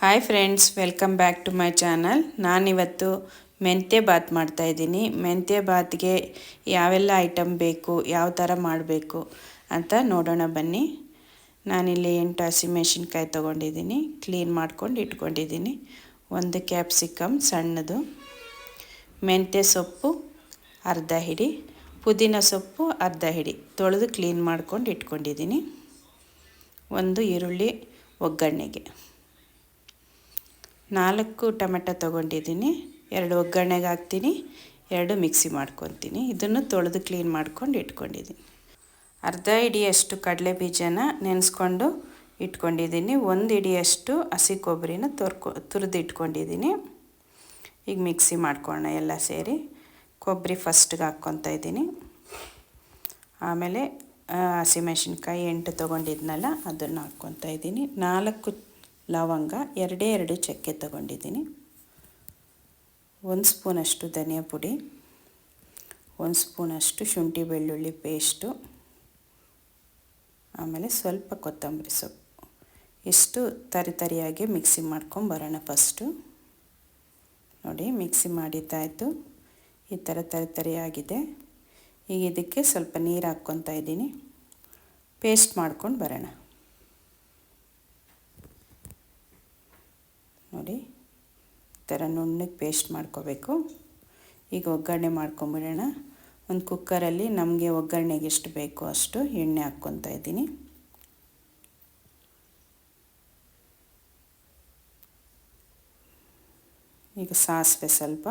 Hi friends welcome back to my channel ನಾನಿವತ್ತು ಮೆಂತ್ಯ ಬಾತ್ ಮಾಡ್ತಾಯಿದ್ದೀನಿ ಮೆಂತ್ಯ ಬಾತ್ಗೆ ಯಾವೆಲ್ಲ ಐಟಮ್ ಬೇಕು, ಯಾವ ಥರ ಮಾಡಬೇಕು ಅಂತ ನೋಡೋಣ ಬನ್ನಿ. ನಾನಿಲ್ಲಿ ಎಂಟು ಹಸಿಮೆಣ್ಸಿನ್ಕಾಯಿ ತೊಗೊಂಡಿದ್ದೀನಿ. ಕ್ಲೀನ್ ಮಾಡ್ಕೊಂಡು ಇಟ್ಕೊಂಡಿದ್ದೀನಿ. ಒಂದು ಕ್ಯಾಪ್ಸಿಕಮ್ ಸಣ್ಣದು. ಮೆಂತ್ಯ ಸೊಪ್ಪು, ಅರ್ಧ ಹಿಡಿ. ಪುದೀನ ಸೊಪ್ಪು, ಅರ್ಧ ಹಿಡಿ. ತೊಳೆದು ಕ್ಲೀನ್ ಮಾಡ್ಕೊಂಡು ಇಟ್ಕೊಂಡಿದ್ದೀನಿ. ಒಂದು ಈರುಳ್ಳಿ ಒಗ್ಗರಣೆಗೆ. ನಾಲ್ಕು ಟೊಮೆಟೊ ತೊಗೊಂಡಿದ್ದೀನಿ, ಎರಡು ಒಗ್ಗರಣೆಗೆ ಹಾಕ್ತೀನಿ, ಎರಡು ಮಿಕ್ಸಿ ಮಾಡ್ಕೊತೀನಿ. ಇದನ್ನು ತೊಳೆದು ಕ್ಲೀನ್ ಮಾಡ್ಕೊಂಡು ಇಟ್ಕೊಂಡಿದ್ದೀನಿ. ಅರ್ಧ ಹಿಡಿಯಷ್ಟು ಕಡಲೆ ಬೀಜನ ನೆನೆಸ್ಕೊಂಡು ಇಟ್ಕೊಂಡಿದ್ದೀನಿ. ಒಂದು ಹಿಡಿಯಷ್ಟು ಹಸಿ ಕೊಬ್ಬರಿನ ತೊರ್ಕೊ ತುರಿದು ಇಟ್ಕೊಂಡಿದ್ದೀನಿ ಈಗ ಮಿಕ್ಸಿ ಮಾಡ್ಕೊಳ್ಳೋಣ ಎಲ್ಲ ಸೇರಿ. ಕೊಬ್ಬರಿ ಫಸ್ಟ್ಗೆ ಹಾಕ್ಕೊತಾ ಇದ್ದೀನಿ. ಆಮೇಲೆ ಹಸಿಮೆಣ್ಸಿನ್ಕಾಯಿ ಎಂಟು ತೊಗೊಂಡಿದ್ನಲ್ಲ, ಅದನ್ನು ಹಾಕ್ಕೊತಾ ಇದ್ದೀನಿ. ನಾಲ್ಕು ಲವಂಗ ಎರಡೇ ಎರಡು ಚಕ್ಕೆ ತಗೊಂಡಿದ್ದೀನಿ. ಒಂದು ಸ್ಪೂನಷ್ಟು ಧನಿಯಾ ಪುಡಿ, ಒಂದು ಸ್ಪೂನಷ್ಟು ಶುಂಠಿ ಬೆಳ್ಳುಳ್ಳಿ ಪೇಸ್ಟು ಆಮೇಲೆ ಸ್ವಲ್ಪ ಕೊತ್ತಂಬರಿ ಸೊಪ್ಪು. ಇಷ್ಟು ತರಿ ತರಿಯಾಗಿ ಮಿಕ್ಸಿ ಮಾಡ್ಕೊಂಬರೋಣ ಫಸ್ಟು ನೋಡಿ ಮಿಕ್ಸಿ ಮಾಡಿದ್ದಾಯಿತು ಈ ಥರ ತರಿ ತರಿಯಾಗಿದೆ. ಈಗ ಇದಕ್ಕೆ ಸ್ವಲ್ಪ ನೀರು ಹಾಕ್ಕೊತಾ ಇದ್ದೀನಿ. ಪೇಸ್ಟ್ ಮಾಡ್ಕೊಂಡು ಬರೋಣ. ನೋಡಿ, ಈ ಥರ ನುಣ್ಣಗೆ ಪೇಸ್ಟ್ ಮಾಡ್ಕೋಬೇಕು. ಈಗ ಒಗ್ಗರಣೆ ಮಾಡ್ಕೊಂಬಿಡೋಣ. ಒಂದು ಕುಕ್ಕರಲ್ಲಿ ನಮಗೆ ಒಗ್ಗರಣೆಗೆ ಎಷ್ಟು ಬೇಕೋ ಅಷ್ಟು ಎಣ್ಣೆ ಹಾಕ್ಕೊತಾ ಇದ್ದೀನಿ. ಈಗ ಸಾಸಿವೆ ಸ್ವಲ್ಪ,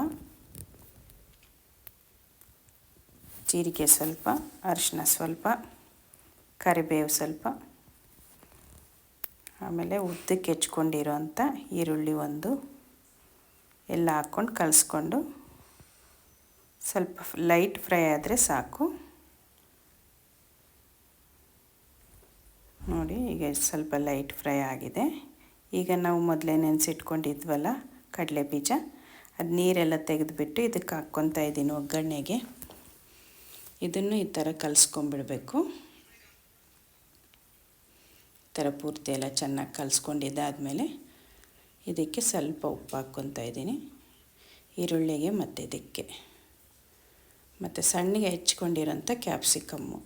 ಜೀರಿಗೆ ಸ್ವಲ್ಪ ಅರಿಶಿನ ಸ್ವಲ್ಪ, ಕರಿಬೇವು ಸ್ವಲ್ಪ. ಆಮೇಲೆ ಉದ್ದಕ್ಕೆ ಹೆಚ್ಕೊಂಡಿರೋಂಥ ಈರುಳ್ಳಿ ಒಂದು ಎಲ್ಲ ಹಾಕ್ಕೊಂಡು ಕಲಸ್ಕೊಂಡು ಸ್ವಲ್ಪ ಲೈಟ್ ಫ್ರೈ ಆದರೆ ಸಾಕು. ನೋಡಿ, ಈಗ ಸ್ವಲ್ಪ ಲೈಟ್ ಫ್ರೈ ಆಗಿದೆ. ಈಗ ನಾವು ಮೊದಲೇ ನೆನೆಸಿಟ್ಕೊಂಡಿದ್ವಲ್ಲ ಕಡಲೆ ಬೀಜ ಅದು ನೀರೆಲ್ಲ ತೆಗೆದುಬಿಟ್ಟು ಇದಕ್ಕೆ ಹಾಕ್ಕೊತಾ ಇದ್ದೀನಿ ಒಗ್ಗರಣೆಗೆ. ಇದನ್ನು ಈ ಥರ ಕಲಿಸ್ಕೊಂಬಿಡಬೇಕು. ಥರ ಪೂರ್ತಿ ಎಲ್ಲ ಚೆನ್ನಾಗಿ ಕಲಿಸ್ಕೊಂಡಿದ್ದಾದಮೇಲೆ ಇದಕ್ಕೆ ಸ್ವಲ್ಪ ಉಪ್ಪು ಹಾಕ್ಕೊತಾ ಇದ್ದೀನಿ. ಈರುಳ್ಳಿಗೆ ಮತ್ತು ಇದಕ್ಕೆ. ಮತ್ತು ಸಣ್ಣಗೆ ಹೆಚ್ಕೊಂಡಿರೋಂಥ ಕ್ಯಾಪ್ಸಿಕಮ್ಮು.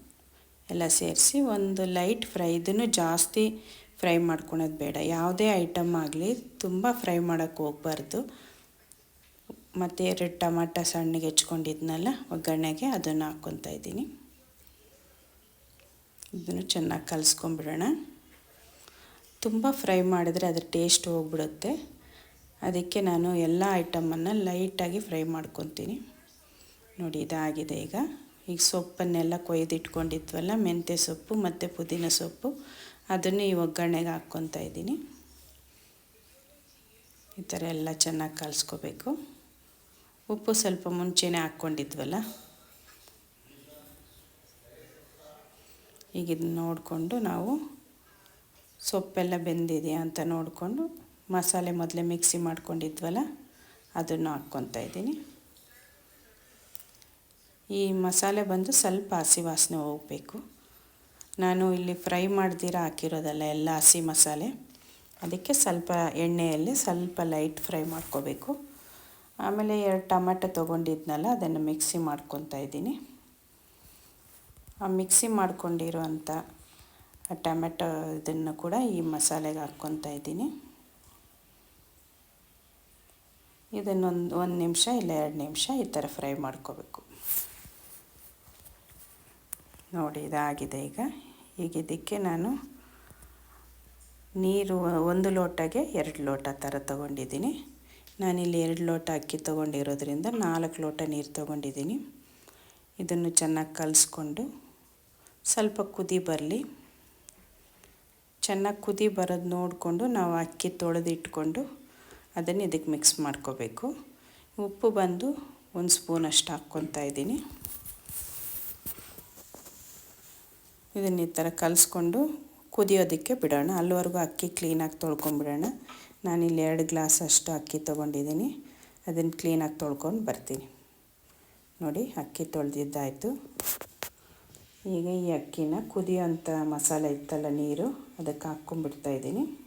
ಎಲ್ಲ ಸೇರಿಸಿ ಒಂದು ಲೈಟ್ ಫ್ರೈ, ಇದನ್ನು ಜಾಸ್ತಿ ಫ್ರೈ ಮಾಡ್ಕೊಳೋದು ಬೇಡ. ಯಾವುದೇ ಐಟಮ್ ಆಗಲಿ ತುಂಬ ಫ್ರೈ ಮಾಡೋಕ್ಕೆ ಹೋಗ್ಬಾರ್ದು. ಮತ್ತು ಎರಡು ಟಮಾಟ ಸಣ್ಣಗೆ ಹೆಚ್ಕೊಂಡಿದ್ನಲ್ಲ, ಒಗ್ಗರಣೆಗೆ ಅದನ್ನು ಹಾಕ್ಕೊತಾ ಇದ್ದೀನಿ. ಇದನ್ನು ಚೆನ್ನಾಗಿ ಕಲಿಸ್ಕೊಂಬಿಡೋಣ. ತುಂಬ ಫ್ರೈ ಮಾಡಿದರೆ ಅದರ ಟೇಸ್ಟ್ ಹೋಗ್ಬಿಡುತ್ತೆ. ಅದಕ್ಕೆ ನಾನು ಎಲ್ಲ ಐಟಮನ್ನು ಲೈಟಾಗಿ ಫ್ರೈ ಮಾಡ್ಕೊತೀನಿ. ನೋಡಿ, ಇದಾಗಿದೆ ಈಗ. ಈಗ ಸೊಪ್ಪನ್ನೆಲ್ಲ ಕೊಯ್ದಿಟ್ಕೊಂಡಿದ್ವಲ್ಲ, ಮೆಂತ್ಯ ಸೊಪ್ಪು ಮತ್ತು ಪುದೀನ ಸೊಪ್ಪು. ಅದನ್ನು ಈ ಒಗ್ಗರಣೆಗೆ ಹಾಕ್ಕೊತಾ ಇದ್ದೀನಿ. ಈ ಥರ ಎಲ್ಲ ಚೆನ್ನಾಗಿ ಕಲಿಸ್ಕೋಬೇಕು. ಉಪ್ಪು ಸ್ವಲ್ಪ ಮುಂಚೆನೇ ಹಾಕ್ಕೊಂಡಿದ್ವಲ್ಲ. ಈಗ ಇದನ್ನ ನೋಡಿಕೊಂಡು ನಾವು ಸೊಪ್ಪೆಲ್ಲ ಬೆಂದಿದೆಯಾ ಅಂತ ನೋಡಿಕೊಂಡು ಮಸಾಲೆ ಮೊದಲೇ ಮಿಕ್ಸಿ ಮಾಡ್ಕೊಂಡಿದ್ವಲ್ಲ, ಅದನ್ನು ಹಾಕ್ಕೊತಾ ಇದ್ದೀನಿ. ಈ ಮಸಾಲೆ ಬಂದು ಸ್ವಲ್ಪ ಹಸಿ ವಾಸನೆ ಹೋಗಬೇಕು. ನಾನು ಇಲ್ಲಿ ಫ್ರೈ ಮಾಡ್ದಿರ ಹಾಕಿರೋದಲ್ಲ ಎಲ್ಲ ಹಸಿ ಮಸಾಲೆ, ಅದಕ್ಕೆ ಸ್ವಲ್ಪ ಎಣ್ಣೆಯಲ್ಲಿ ಸ್ವಲ್ಪ ಲೈಟ್ ಫ್ರೈ ಮಾಡ್ಕೋಬೇಕು. ಆಮೇಲೆ ಎರಡು ಟೊಮೆಟೊ ತೊಗೊಂಡಿದ್ನಲ್ಲ, ಅದನ್ನು ಮಿಕ್ಸಿ ಮಾಡ್ಕೊತಾ ಇದ್ದೀನಿ. ಆ ಮಿಕ್ಸಿ ಮಾಡ್ಕೊಂಡಿರೋಂಥ ಟೊಮೆಟೊ ಇದನ್ನು ಕೂಡ ಈ ಮಸಾಲೆಗೆ ಹಾಕ್ಕೊತಾ ಇದ್ದೀನಿ. ಇದನ್ನೊಂದು ಒಂದು ನಿಮಿಷ ಇಲ್ಲ ಎರಡು ನಿಮಿಷ ಈ ಥರ ಫ್ರೈ ಮಾಡ್ಕೋಬೇಕು. ನೋಡಿ ಇದಾಗಿದೆ ಈಗ. ಈಗ ಇದಕ್ಕೆ ನಾನು ನೀರು ಒಂದು ಲೋಟಗೆ ಎರಡು ಲೋಟ ಥರ ತೊಗೊಂಡಿದ್ದೀನಿ. ನಾನಿಲ್ಲಿ ಎರಡು ಲೋಟ ಅಕ್ಕಿ ತೊಗೊಂಡಿರೋದ್ರಿಂದ ನಾಲ್ಕು ಲೋಟ ನೀರು ತೊಗೊಂಡಿದ್ದೀನಿ. ಇದನ್ನು ಚೆನ್ನಾಗಿ ಕಲಿಸ್ಕೊಂಡು ಸ್ವಲ್ಪ ಕುದಿ ಬರಲಿ. ಚೆನ್ನಾಗಿ ಕುದಿ ಬರೋದು ನೋಡಿಕೊಂಡು ನಾವು ಅಕ್ಕಿ ತೊಳೆದಿಟ್ಕೊಂಡು ಅದನ್ನು ಇದಕ್ಕೆ ಮಿಕ್ಸ್ ಮಾಡ್ಕೋಬೇಕು. ಉಪ್ಪು ಬಂದು ಒಂದು ಸ್ಪೂನಷ್ಟು ಹಾಕ್ಕೊತಾ ಇದ್ದೀನಿ. ಇದನ್ನು ಈ ಥರ ಕಲಿಸ್ಕೊಂಡು ಕುದಿಯೋದಕ್ಕೆ ಬಿಡೋಣ. ಅಲ್ಲಿವರೆಗೂ ಅಕ್ಕಿ ಕ್ಲೀನಾಗಿ ತೊಳ್ಕೊಂಬಿಡೋಣ. ನಾನಿಲ್ಲಿ ಎರಡು ಗ್ಲಾಸ್ ಅಷ್ಟು ಅಕ್ಕಿ ತೊಗೊಂಡಿದ್ದೀನಿ. ಅದನ್ನು ಕ್ಲೀನಾಗಿ ತೊಳ್ಕೊಂಡು ಬರ್ತೀನಿ. ನೋಡಿ, ಅಕ್ಕಿ ತೊಳೆದಿದ್ದಾಯಿತು. ಈಗ ಈ ಅಕ್ಕಿನ ಕುದಿಯೋಂಥ ಮಸಾಲೆ ಇತ್ತಲ್ಲ ನೀರು, ಅದಕ್ಕೆ ಹಾಕ್ಕೊಂಡ್ಬಿಡ್ತಾ ಇದ್ದೀನಿ.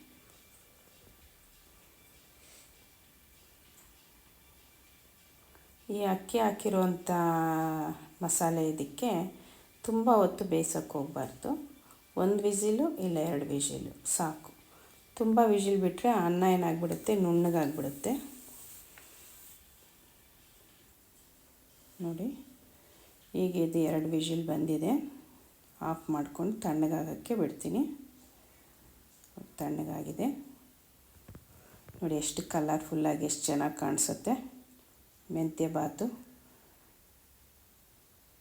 ಈ ಅಕ್ಕಿ ಹಾಕಿರುವಂಥ ಮಸಾಲೆ ಇದಕ್ಕೆ ತುಂಬ ಹೊತ್ತು ಬೇಯಿಸೋಕೆ ಹೋಗಬಾರ್ದು. ಒಂದು ವಿಸಿಲು ಇಲ್ಲ ಎರಡು ವಿಝಿಲು ಸಾಕು. ತುಂಬ ವಿಜಿಲ್ ಬಿಟ್ಟರೆ ಅನ್ನ ಏನಾಗ್ಬಿಡುತ್ತೆ? ನುಣ್ಣಗಾಗ್ಬಿಡುತ್ತೆ. ನೋಡಿ. ಈಗ ಇದು ಎರಡು ವಿಷಿಲ್ ಬಂದಿದೆ. ಆಫ್ ಮಾಡ್ಕೊಂಡು ತಣ್ಣಗಾಗೋಕ್ಕೆ ಬಿಡ್ತೀನಿ. ತಣ್ಣಗಾಗಿದೆ. ನೋಡಿ ಎಷ್ಟು ಕಲರ್ಫುಲ್ಲಾಗಿ ಎಷ್ಟು ಚೆನ್ನಾಗಿ ಕಾಣಿಸುತ್ತೆ. ಮೆಂತ್ಯ ಬಾತು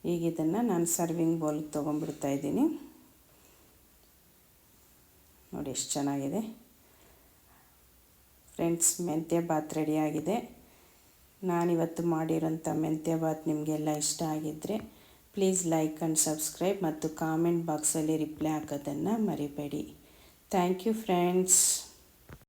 ಈಗ ಇದನ್ನು ನಾನು ಸರ್ವಿಂಗ್ ಬೌಲ್ಗೆ ತೊಗೊಂಡ್ಬಿಡ್ತಾ ಇದ್ದೀನಿ. ನೋಡಿ ಎಷ್ಟು ಚೆನ್ನಾಗಿದೆ. ಫ್ರೆಂಡ್ಸ್ ಮೆಂತ್ಯ ಬಾತ್ ರೆಡಿಯಾಗಿದೆ ನಾನಿವತ್ತು ಮಾಡಿರೋಂಥ ಮೆಂತ್ಯ ಬಾತ್ ನಿಮಗೆಲ್ಲ ಇಷ್ಟ ಆಗಿದ್ದರೆ ಪ್ಲೀಸ್ ಲೈಕ್ ಆ್ಯಂಡ್ ಸಬ್ಸ್ಕ್ರೈಬ್ ಮತ್ತು ಕಾಮೆಂಟ್ ಬಾಕ್ಸಲ್ಲಿ ರಿಪ್ಲೈ ಹಾಕೋದನ್ನು ಮರಿಬೇಡಿ. Thank you friends.